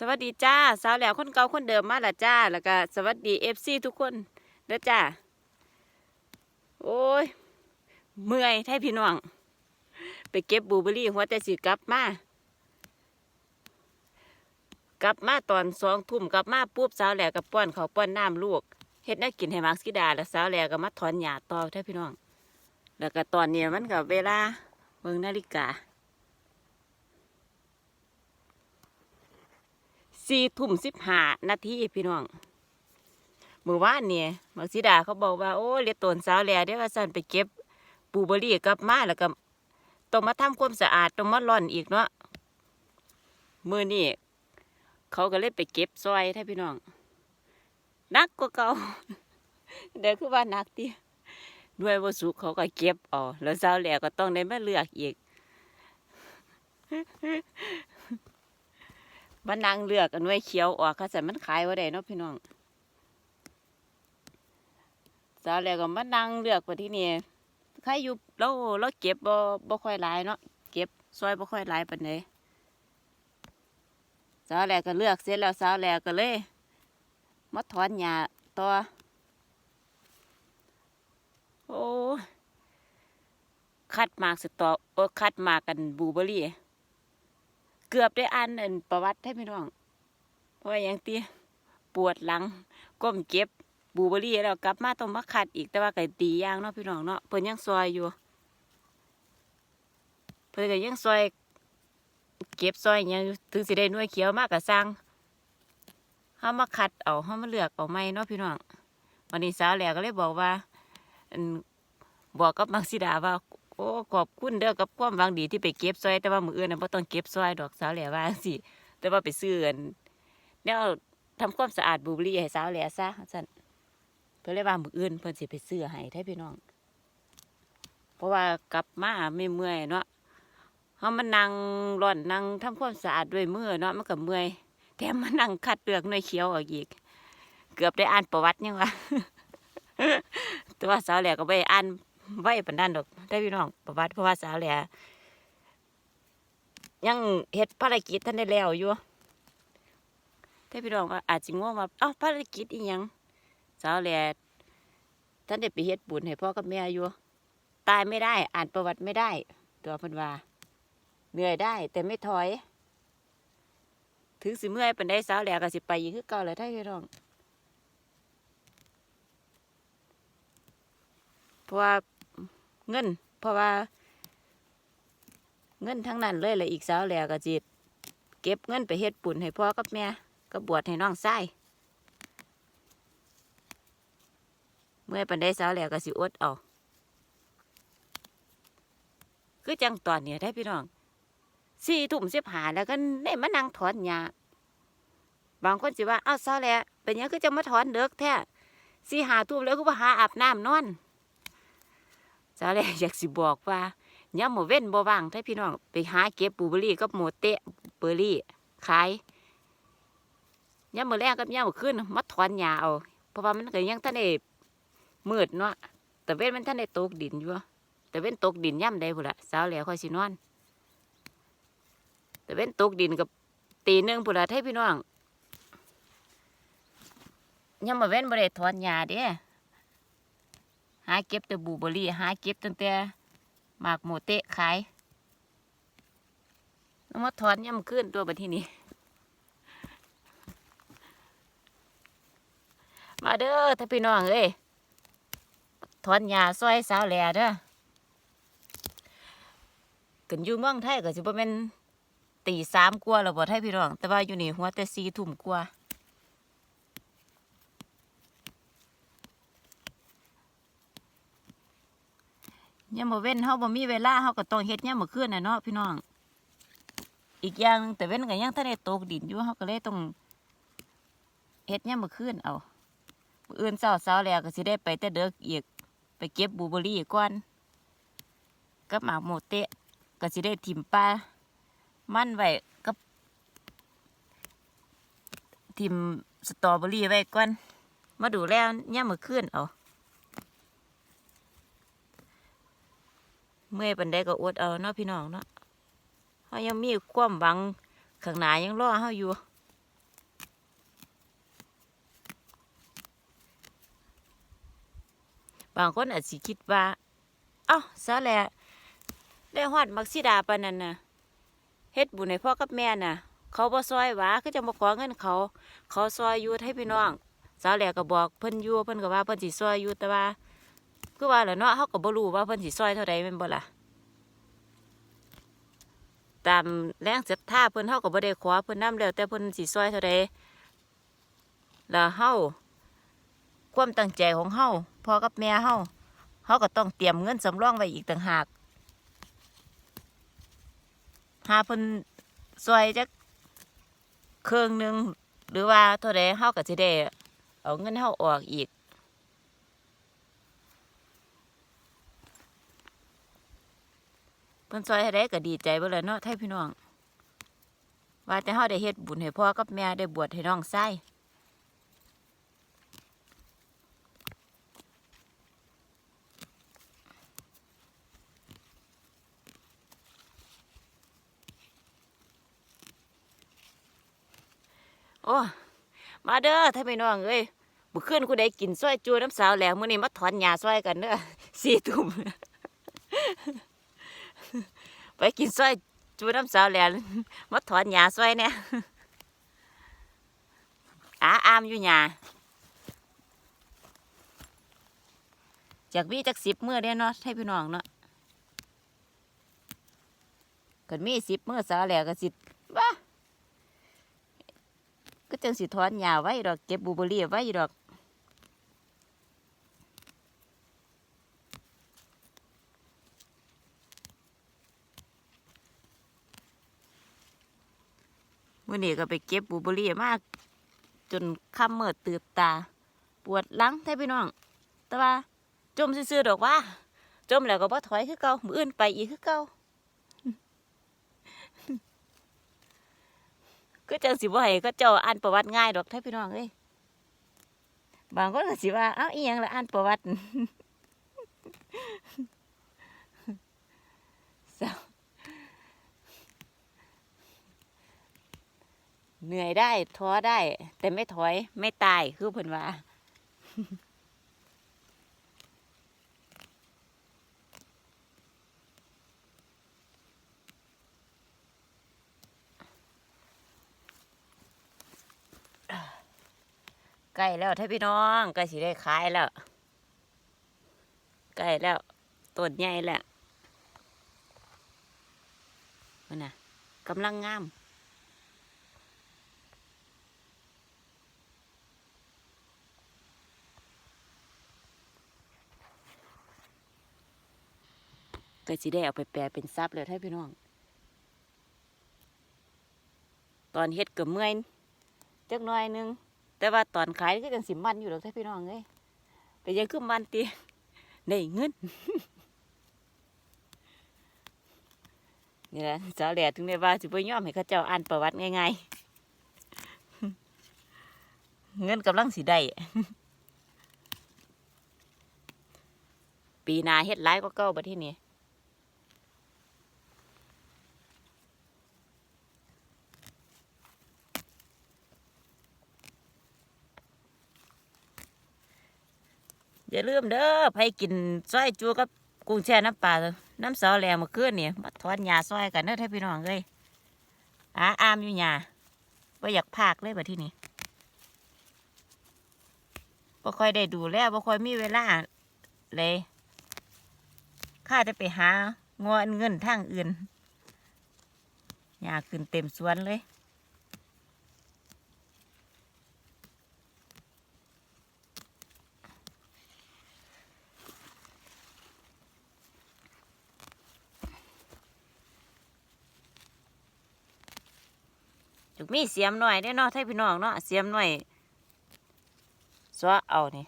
สวัสดีจ้าสาวแหล้วคนเก่าคนเดิมมาละจ้า แล้วก็สวัสดีเอฟซีทุกคนเด้อจ้า โอ้ย เมื่อยแท้พี่น้อง ไปเก็บบลูเบอรี่หัวแต่สิกลับมากลับมาตอนสองทุ่มกลับมาปุ๊บสาวแหล้วกับป้อนเขาป้อนน้ำลูกเฮ็ดแนักกินให้มักสิดา แล้วสาวแหล้วก็มาถอนหญ้าต่อแท้พี่น้อง แล้วก็ตอนนี้มันกับเวลาเบิ่งนาฬิกา สี่ทุ่มสิบห้านาทีพี่น้องมือว่านเนี่ยมักซิดาเขาบอกว่าโอ้เลียตนสาวแล้วเดี๋ยวว่าสันไปเก็บปูเบอรี่กลับมาแล้วก็ต้องมาทำความสะอาดต้องมาร่อนอีกเนาะมือนี่เขาก็เลยไปเก็บซอยแท้พี่น้องหนักกว่าเก่าเดี๋ยวคือว่านักตีด้วยวัสุเขาก็เก็บเอ๋อแล้วสาวแล้วก็ต้องได้มาเลือกอีก มานั่งเลือกกันไว้เขียวออกค่ะแต่มันขายว่าได้เนาะพี่น้องสาวแล้วก็มานั่งเลือกว่าที่นี่ใครอยู่เราเราเก็บบ่บ่ค่อยหลายเนาะเก็บซอยบ่ค่อยหลายปานใดสาวแล้วก็เลือกเสร็จแล้วสาวแล้วก็เลยมาถอนหญ้าต่อโอ้คัดมากสตอโอ้คัดมากกันบลูเบอร์รี่ เกือบได้อ่านอันประวัติให้พี่น้อง เพราะว่าอย่างตีปวดหลังก้มเก็บบูเบอรี่แล้วกลับมาต้องมาขัดอีกแต่ว่าไก่ตีย่างเนาะพี่น้องเนาะเพิ่นยังซอยอยู่ เพิ่นก็ยังซอยเก็บซอยหยังถึงสิได้หน่วยเขียวมากกับสร้างเฮามาขัดเอาเฮามาเลือกเอาไม่เนาะพี่น้องวันนี้สาวแหลกก็เลยบอกว่าบอกกับมักซิดาว่า โอ้ขอบคุณเด้อกับความหวังดีที่ไปเก็บซอย แต่ว่ามืออื่นน่ะบ่ต้องเก็บซอยดอกสาวแหล่ว่าสิแต่ว่าไปซื้ออันแนวทำความสะอาดบลูเบอรี่ให้สาวแหล่ซะสั่นเพิ่นเลยว่ามืออื่นเพิ่อนสิไปซื้อให้แท้พี่น้อง เพราะว่ากลับมาไม่เมื่อยเนาะเฮามันนั่งร่อนนั่งทำความสะอาดด้วยมือเนาะมันก็เมื่อยแถมมานั่งคัดเลือกหน่วยเขียวออกอีก เกือบได้อ่านประวัติยังวะแต่ว่าสาวแหล่ก็ไปอ่านไว้ปานนั้นดอก ได้พี่น้องประวัติเพราะว่าสาวแหล่ยังเฮ็ดภารกิจท่านได้แล้วอยู่ได้พี่น้องว่าอาจสิงงว่าเอ้าภารกิจอีหยังสาวแหล่ท่านได้ไปเฮ็ดบุญให้พ่อกับแม่อยู่ตายไม่ได้ อ่านประวัติไม่ได้ ตัวพิ่นว่าเหนื่อยได้ แต่ไม่ถอย ถึงสิเมื่อยปานใดสาวแหล่ก็สิไปอีกคือเก่าเลยได้พี่น้องเพราะว่า เงิน เพราะว่า เงินทั้งนั้นเลยแหละอีกสาวแหล่ก็จิเก็บเงินไปเฮ็ดปุ่นให้พ่อกับแม่ก็บวชให้น้องชายเมื่อปันได้สาวแหล่ก็สิอดเอาคือจังตอนเนี้ยได้พี่น้องสี่ทุ่มสิบหาแล้วก็ได้มานั่งถอนหญ้าบางคนสิว่าอ้าวสาแหล่เป็นยังคือจะมาถอนเด็กแท้สี่หาทุ่มแล้วก็มาหาอาบน้ำนอน สาวแรกอยากสิบอกว่าย่ามหมเว้นบ่ว่างถ้าพี่น้องไปหาเก็บบูเบอรี่กับหมูเตะเบอร์รี่ขายย่ามมือแรกกับย่ามมือขึ้นมาถอนหญ้าเอาเพราะว่ามันก็ยังท่านได้มืดเนาะแต่เว้นมันท่านได้ตกดินอยู่แต่เว้นตกดินย่ำใดพุ่นละสาวแหล้วค่อยสินอน แต่เว้นตกดินกับตีหนึ่งพุ่นละให้พี่น้องย่ามมือเว้นบ่ได้ถอนหญ้าเด้ หาเก็บแต่บูเบอรี่หาเก็บตั้งแต่หมากโมเตะขายแล้วมาถอนย่ำขึ้นตัวบัดที่นี้มาเด้อถ้าพี่น้องเอ้ยถอนหญ้าซอยสาวแหล่เด้อกันอยู่เมืองไทยก็สิบ่แม่นตีสามกว่าแล้วบ่ไทยพี่น้อง แต่ว่าอยู่นี่หัวแต่สี่ทุ่มกว่า ยามมื้อเว้นเฮาบ่มีเวลาเฮาก็ต้องเฮ็ดยามมื้อคืนน่ะเนาะพี่น้อง อีกอย่างหนึ่งแต่เว้นก็ยังทันได้ตกดินอยู่เฮาก็เลยต้องเฮ็ดยามมื้อคืนเอามื้ออื่นเช้าเช้าแล้วก็สิได้ไปแต่เด็กอีกไปเก็บบูเบอรี่ก่อนกับหมากโมเตะก็สิได้ถิ่มปลามันไว้กับถิ่มสตรอเบอรี่ไว้ก่อนมาดูแล้วยามมื้อคืนเอา เมื่อปันได้ก็อวดเอาเนาะพี่น้องเนาะเขายังมีความหวังข้างหน้ายังรอเขาอยู่บางคนอาจจะคิดว่า เอ้าซะแหละได้หอดมักซิดาปานนันน่ะเฮ็ดบุญให้พ่อกับแม่น่ะ เขาบ่ซอยวะก็จะมาขอเงินเขา เขาซอยอยู่ให้พี่น้องสาวแหลกก็บอกเพิ่นอยู่เพิ่นก็ว่าเพิ่นสิซอยอยู่แต่ว่า คือว่าแหละเนาะเฮาก็บ่รู้ว่าเพิ่นสิซอยเท่าใดแม่นบ่ล่ะตามแรงศรัทธาเพิ่นเฮาก็บ่ได้ขอเพิ่นนํแล้วแต่เพิ่นสิซอยเท่าใดแล้วเฮาความตั้งใจของเฮาพ่อกับแม่เฮาเฮาก็ต้องเตรียมเงินสำรองไว้อีกต่างหากหาเพิ่นซอยจักเครื่องหนึ่งหรือว่าเท่าใดเฮาก็สิได้เอาเงินเฮาออกอีก เพิ่นซอยให้ได้ก็ดีใจเบ่ล่ะเนาะไทยพี่น้อง ว่าแต่เฮาได้เฮ็ดบุญให้พ่อกับแม่ได้บวชให้น้องชายโอ้มาเด้อถ้าพี่น้องเอ้ยบุขึ้นกูได้กินซอยจูน้ำสาวแหล้วมื้อนี้มาถอนหญ้าซอยกันเด้อสี่ทุ่ม ไปกินซอยจูน้ำสาวแหล้วมาถอนหญ้าซอยเนี่ยอาอามอยู่หญ้าจากมีจากสิบเมื้อเด้เนาะให้พี่น้องเนาะก็มีสิบเมื้อสาวแหล้วก็สิบ้าก็จังสิถอนหญ้าไว้ดอกเก็บบูเบอรี่ไว้ดอก อนี้ก็ไปเก็บบูเบอร์รี่มาก จนค่ำเมื่อตื่นตา ปวดหลังแท้พี่น้อง แต่ว่าจมซื่อๆดอกว่า จมแล้วก็บ่ถอยคือเก่ามืออื่นไปอีกคือเก่าก็จังสิบ่ให้ก็เจ้าอ่านประวัติง่ายดอกแท้พี่น้องเอ้ยบางคนก็สิว่าเอ้าอีหยังละอ่านประวัติ เศร้า เหนื่อยได้ท้อได้ แต่ไม่ถอยไม่ตายคือเพิ่นว่าใกล้แล้วท่านพี่น้องใกล้สิได้ขายแล้วใกล้แล้วต้นใหญ่แล้วมันน่ะกำลังงาม ก็สิได้เอาไปแปลเป็นซับแล้วท่านพี่น้อง ตอนเฮ็ดก็เมื่อยจักน่อยนึง แต่ว่าตอนขายก็ยังสิมันอยู่หรอกท่านพี่น้องเอ้ยแต่ยังคือมันตีได้เงินนี่แหละสาวแหล่ถึงได้ว่าสิบ่ยอมให้เขาเจ้าอ่านประวัติง่ายๆ เงินกำลังสิได้ปีนาเฮ็ดหลายก็เก่าบัดที่นี่ อย่าลืมเด้อไปกินซอยจูกับกุ้งแช่น้ำปลาน้ำสาวแหลเมื่อคืนนี่มาทอดหญ้าซอยกันเด้อท่านพี่น้องเอ้ยอาอามอยู่หญ้าว่าอยากพากเลยบัดที่นี่บ่ค่อยได้ดูแลบ่ค่อยมีเวลาเลยข้าจะไปหางอเงินทางอื่นหญ้าขึ้นเต็มสวนเลย จุกมีเสียมหน่อยได้อเนาะไทยพี่น้องเนาะเสียมหน่อยสวเอานี่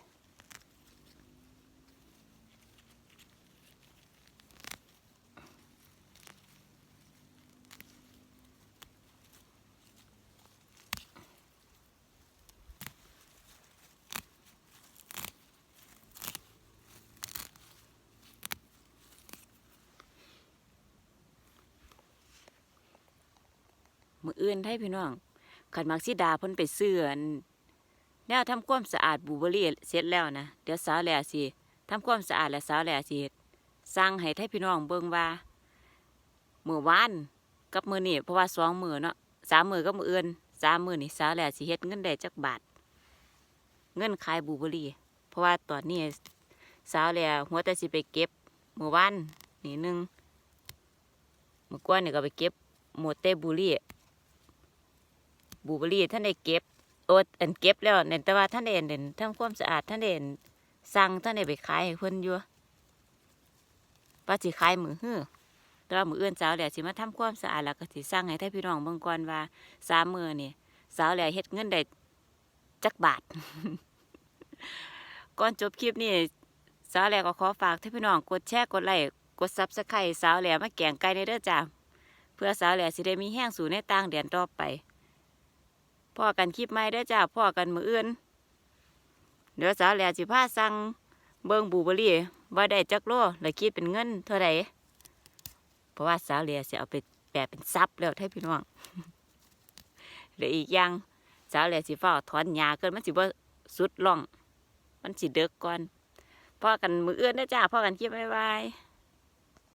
มืออื่นไทยพี่น้องขันมักสิดาเพิ่นไปซื้อนแนวทำความสะอาดบูเบอรี่เสร็จแล้วนะเดี๋ยวสาวแหล่สิทำความสะอาดและสาวแหล่สิสั่งให้ให้พี่น้องเบิ่งว่ามือวานกับมือนี้เพราะว่าสองมือเนาะสามมือกับมืออื่นสามมือนี่สาวแหล่สิเฮ็ดเงินได้จักบาทเงินขายบูเบอรี่ เพราะว่าตอนนี้สาวแหล่หัวแต่สิไปเก็บมือวานนี่หนึงมือก่อนนี่ก็ไปเก็บหมดแต่บลูเบอร์รี่ บูเบอรี่ท่านได้เก็บโอ้อันเก็บแล้วเนี่ยแต่ว่าท่านเด่นเด่นทำความสะอาดท่านเด่นสั่งท่านเด่นไปขายให้เพิ่นอยู่ว่าสิขายมือฮื้อแต่ว่ามืออื่นสาวแหล่สิมาทำความสะอาดแล้วก็สิสั่งให้ท่านพี่น้องเบิ่งก่อนว่าสามมือนี่สาวแหล่เฮ็ดเงินได้จักบาทก่อนจบคลิปนี้สาวแหล่ก็ขอฝากท่านพี่น้องกดแชร์กดไลค์กดซับสไครต์สาวแหล่มาแกงไก่ในเด้อจ้าเพื่อสาวแหล่สิได้มีแห้งสู่ในต่างแดนต่อไป พ่อกันคลิปใหม่เด้จ้าพ่อกันมืออื่น เดี๋ยวสาวแหล่สิพาสั่งเบิ่งบูเบอรี่ว่าได้จักโลแล้วคิดเป็นเงินเท่าไหร่เพราะว่าสาวแหล่สิเอาไปแปลเป็นซับแล้วให้พี่น้องเหลืออีกอย่างสาวแหล่สิฟ้าถอนหญ้าเกินมันสิบ่สุดล่อง มันสิเดึกก่อนพ่อกันมืออื่นเด้จ้าพ่อกันคลิปบ๊ายบาย